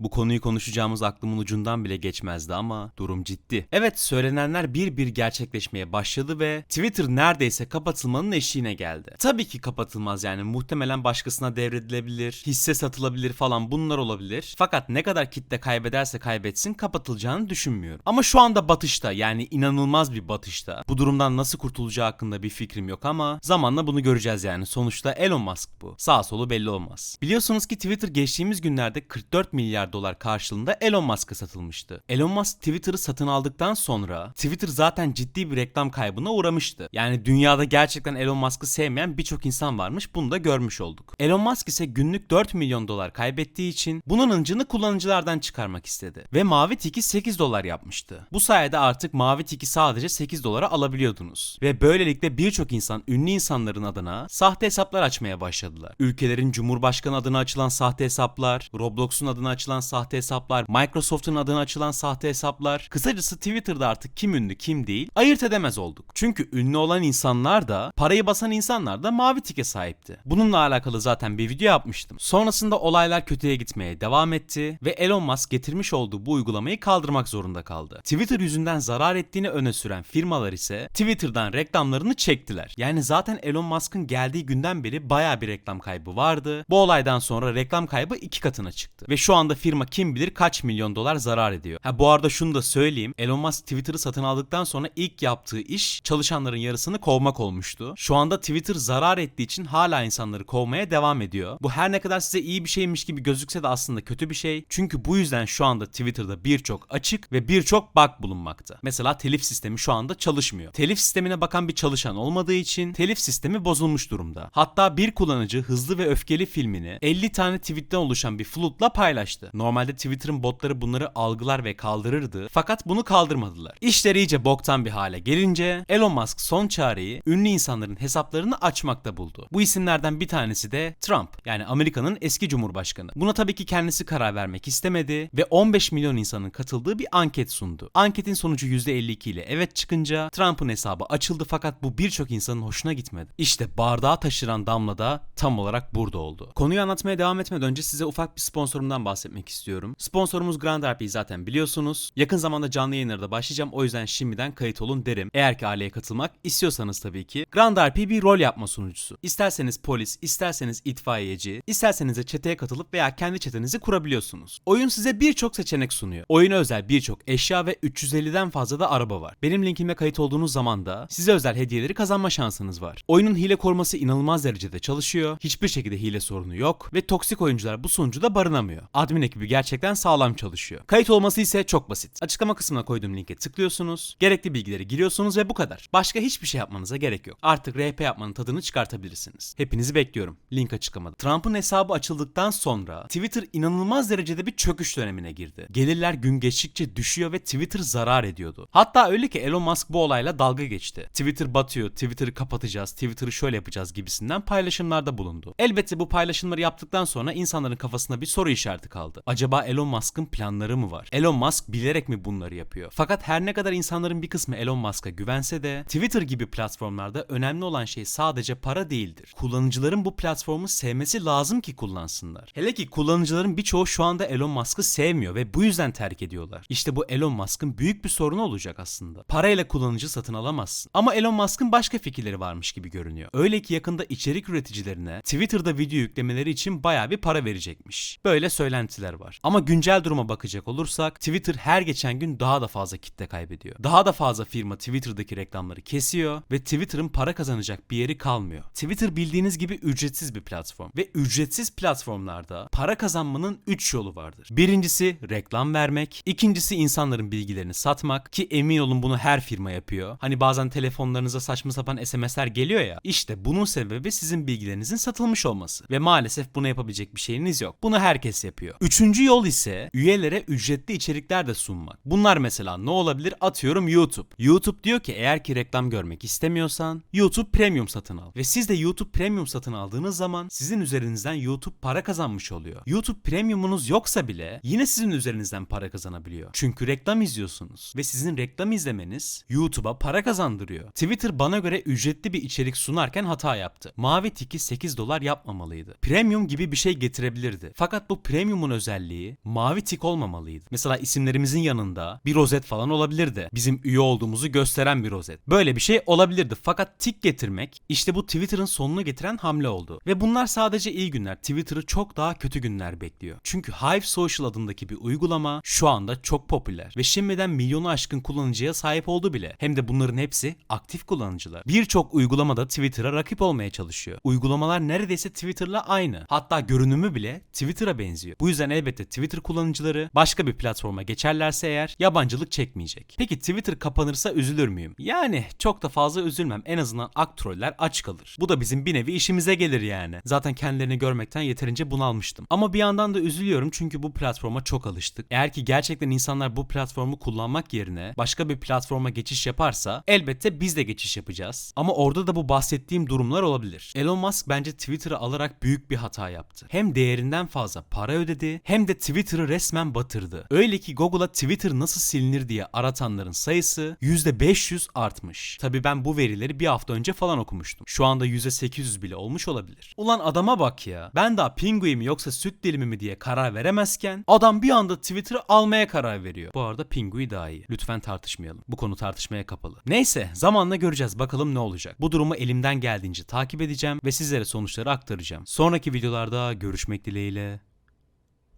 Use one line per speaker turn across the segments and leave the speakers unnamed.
Bu konuyu konuşacağımız aklımın ucundan bile geçmezdi ama durum ciddi. Evet söylenenler bir bir gerçekleşmeye başladı ve Twitter neredeyse kapatılmanın eşiğine geldi. Tabii ki kapatılmaz yani muhtemelen başkasına devredilebilir, hisse satılabilir falan bunlar olabilir. Fakat ne kadar kitle kaybederse kaybetsin kapatılacağını düşünmüyorum. Ama şu anda batışta yani inanılmaz bir batışta. Bu durumdan nasıl kurtulacağı hakkında bir fikrim yok ama zamanla bunu göreceğiz yani. Sonuçta Elon Musk bu. Sağ solu belli olmaz. Biliyorsunuz ki Twitter geçtiğimiz günlerde 44 milyar dolar karşılığında Elon Musk'a satılmıştı. Elon Musk Twitter'ı satın aldıktan sonra Twitter zaten ciddi bir reklam kaybına uğramıştı. Yani dünyada gerçekten Elon Musk'ı sevmeyen birçok insan varmış. Bunu da görmüş olduk. Elon Musk ise günlük 4 milyon dolar kaybettiği için bunun hıncını kullanıcılardan çıkarmak istedi. Ve mavi tiki 8 dolar yapmıştı. Bu sayede artık mavi tiki sadece 8 dolara alabiliyordunuz. Ve böylelikle birçok insan ünlü insanların adına sahte hesaplar açmaya başladılar. Ülkelerin cumhurbaşkanı adına açılan sahte hesaplar, Roblox'un adına açılan sahte hesaplar, Microsoft'un adına açılan sahte hesaplar. Kısacası Twitter'da artık kim ünlü kim değil ayırt edemez olduk. Çünkü ünlü olan insanlar da parayı basan insanlar da mavi tike sahipti. Bununla alakalı zaten bir video yapmıştım. Sonrasında olaylar kötüye gitmeye devam etti ve Elon Musk getirmiş olduğu bu uygulamayı kaldırmak zorunda kaldı. Twitter yüzünden zarar ettiğini öne süren firmalar ise Twitter'dan reklamlarını çektiler. Yani zaten Elon Musk'ın geldiği günden beri baya bir reklam kaybı vardı. Bu olaydan sonra reklam kaybı iki katına çıktı. Ve şu anda firma kim bilir kaç milyon dolar zarar ediyor. Ha bu arada şunu da söyleyeyim. Elon Musk Twitter'ı satın aldıktan sonra ilk yaptığı iş çalışanların yarısını kovmak olmuştu. Şu anda Twitter zarar ettiği için hala insanları kovmaya devam ediyor. Bu her ne kadar size iyi bir şeymiş gibi gözükse de aslında kötü bir şey. Çünkü bu yüzden şu anda Twitter'da birçok açık ve birçok bug bulunmakta. Mesela telif sistemi şu anda çalışmıyor. Telif sistemine bakan bir çalışan olmadığı için telif sistemi bozulmuş durumda. Hatta bir kullanıcı Hızlı ve Öfkeli filmini 50 tane tweetten oluşan bir flood'la paylaştı. Normalde Twitter'ın botları bunları algılar ve kaldırırdı. Fakat bunu kaldırmadılar. İşler iyice boktan bir hale gelince Elon Musk son çareyi ünlü insanların hesaplarını açmakta buldu. Bu isimlerden bir tanesi de Trump yani Amerika'nın eski cumhurbaşkanı. Buna tabii ki kendisi karar vermek istemedi ve 15 milyon insanın katıldığı bir anket sundu. Anketin sonucu %52 ile evet çıkınca Trump'ın hesabı açıldı fakat bu birçok insanın hoşuna gitmedi. İşte bardağı taşıran damla da tam olarak burada oldu. Konuyu anlatmaya devam etmeden önce size ufak bir sponsorumdan bahsetmek istiyorum. Sponsorumuz Grand RP'yi zaten biliyorsunuz. Yakın zamanda canlı yayınlara da başlayacağım o yüzden şimdiden kayıt olun derim. Eğer ki aileye katılmak istiyorsanız tabii ki. Grand RP bir rol yapma sunucusu. İsterseniz polis, isterseniz itfaiyeci, isterseniz de çeteye katılıp veya kendi çetenizi kurabiliyorsunuz. Oyun size birçok seçenek sunuyor. Oyuna özel birçok eşya ve 350'den fazla da araba var. Benim linkime kayıt olduğunuz zaman da size özel hediyeleri kazanma şansınız var. Oyunun hile koruması inanılmaz derecede çalışıyor. Hiçbir şekilde hile sorunu yok ve toksik oyuncular bu sunucuda barınamıyor. Admin ekibi gerçekten sağlam çalışıyor. Kayıt olması ise çok basit. Açıklama kısmına koyduğum linke tıklıyorsunuz. Gerekli bilgileri giriyorsunuz ve bu kadar. Başka hiçbir şey yapmanıza gerek yok. Artık RP yapmanın tadını çıkartabilirsiniz. Hepinizi bekliyorum. Link açıklamada. Trump'ın hesabı açıldıktan sonra Twitter inanılmaz derecede bir çöküş dönemine girdi. Gelirler gün geçtikçe düşüyor ve Twitter zarar ediyordu. Hatta öyle ki Elon Musk bu olayla dalga geçti. Twitter batıyor, Twitter'ı kapatacağız, Twitter'ı şöyle yapacağız gibisinden paylaşımlarda bulundu. Elbette bu paylaşımları yaptıktan sonra insanların kafasında bir soru işareti kaldı. Acaba Elon Musk'ın planları mı var? Elon Musk bilerek mi bunları yapıyor? Fakat her ne kadar insanların bir kısmı Elon Musk'a güvense de Twitter gibi platformlarda önemli olan şey sadece para değildir. Kullanıcıların bu platformu sevmesi lazım ki kullansınlar. Hele ki kullanıcıların birçoğu şu anda Elon Musk'ı sevmiyor ve bu yüzden terk ediyorlar. İşte bu Elon Musk'ın büyük bir sorunu olacak aslında. Parayla kullanıcı satın alamazsın. Ama Elon Musk'ın başka fikirleri varmış gibi görünüyor. Öyle ki yakında içerik üreticilerine Twitter'da video yüklemeleri için baya bir para verecekmiş. Böyle söylentiler var. Ama güncel duruma bakacak olursak Twitter her geçen gün daha da fazla kitle kaybediyor. Daha da fazla firma Twitter'daki reklamları kesiyor ve Twitter'ın para kazanacak bir yeri kalmıyor. Twitter bildiğiniz gibi ücretsiz bir platform ve ücretsiz platformlarda para kazanmanın 3 yolu vardır. Birincisi reklam vermek, ikincisi insanların bilgilerini satmak ki emin olun bunu her firma yapıyor. Hani bazen telefonlarınıza saçma sapan SMS'ler geliyor ya. İşte bunun sebebi sizin bilgilerinizin satılmış olması ve maalesef buna yapabilecek bir şeyiniz yok. Bunu herkes yapıyor. Üçüncü yol ise üyelere ücretli içerikler de sunmak. Bunlar mesela ne olabilir? Atıyorum YouTube. YouTube diyor ki eğer ki reklam görmek istemiyorsan YouTube Premium satın al. Ve siz de YouTube Premium satın aldığınız zaman sizin üzerinizden YouTube para kazanmış oluyor. YouTube Premium'unuz yoksa bile yine sizin üzerinizden para kazanabiliyor. Çünkü reklam izliyorsunuz ve sizin reklam izlemeniz YouTube'a para kazandırıyor. Twitter bana göre ücretli bir içerik sunarken hata yaptı. Mavi tiki 8 dolar yapmamalıydı. Premium gibi bir şey getirebilirdi. Fakat bu Premium'un özelliği özelliği mavi tik olmamalıydı. Mesela isimlerimizin yanında bir rozet falan olabilirdi. Bizim üye olduğumuzu gösteren bir rozet. Böyle bir şey olabilirdi. Fakat tik getirmek işte bu Twitter'ın sonunu getiren hamle oldu. Ve bunlar sadece iyi günler. Twitter'ı çok daha kötü günler bekliyor. Çünkü Hive Social adındaki bir uygulama şu anda çok popüler ve şimdiden milyonu aşkın kullanıcıya sahip oldu bile. Hem de bunların hepsi aktif kullanıcılar. Birçok uygulamada Twitter'a rakip olmaya çalışıyor. Uygulamalar neredeyse Twitter'la aynı. Hatta görünümü bile Twitter'a benziyor. Bu yüzden elbette Twitter kullanıcıları başka bir platforma geçerlerse eğer yabancılık çekmeyecek. Peki Twitter kapanırsa üzülür müyüm? Yani çok da fazla üzülmem. En azından ak troller aç kalır. Bu da bizim bir nevi işimize gelir yani. Zaten kendilerini görmekten yeterince bunalmıştım. Ama bir yandan da üzülüyorum çünkü bu platforma çok alıştık. Eğer ki gerçekten insanlar bu platformu kullanmak yerine başka bir platforma geçiş yaparsa elbette biz de geçiş yapacağız. Ama orada da bu bahsettiğim durumlar olabilir. Elon Musk bence Twitter'ı alarak büyük bir hata yaptı. Hem değerinden fazla para ödedi hem de Twitter'ı resmen batırdı. Öyle ki Google'a Twitter nasıl silinir diye aratanların sayısı %500 artmış. Tabi ben bu verileri bir hafta önce falan okumuştum. Şu anda %800 bile olmuş olabilir. Ulan adama bak ya. Ben daha Pinguin yoksa süt dilimi mi diye karar veremezken adam bir anda Twitter'ı almaya karar veriyor. Bu arada Pinguin daha iyi. Lütfen tartışmayalım. Bu konu tartışmaya kapalı. Neyse zamanla göreceğiz bakalım ne olacak. Bu durumu elimden geldiğince takip edeceğim ve sizlere sonuçları aktaracağım. Sonraki videolarda görüşmek dileğiyle.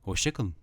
Hoşçakalın.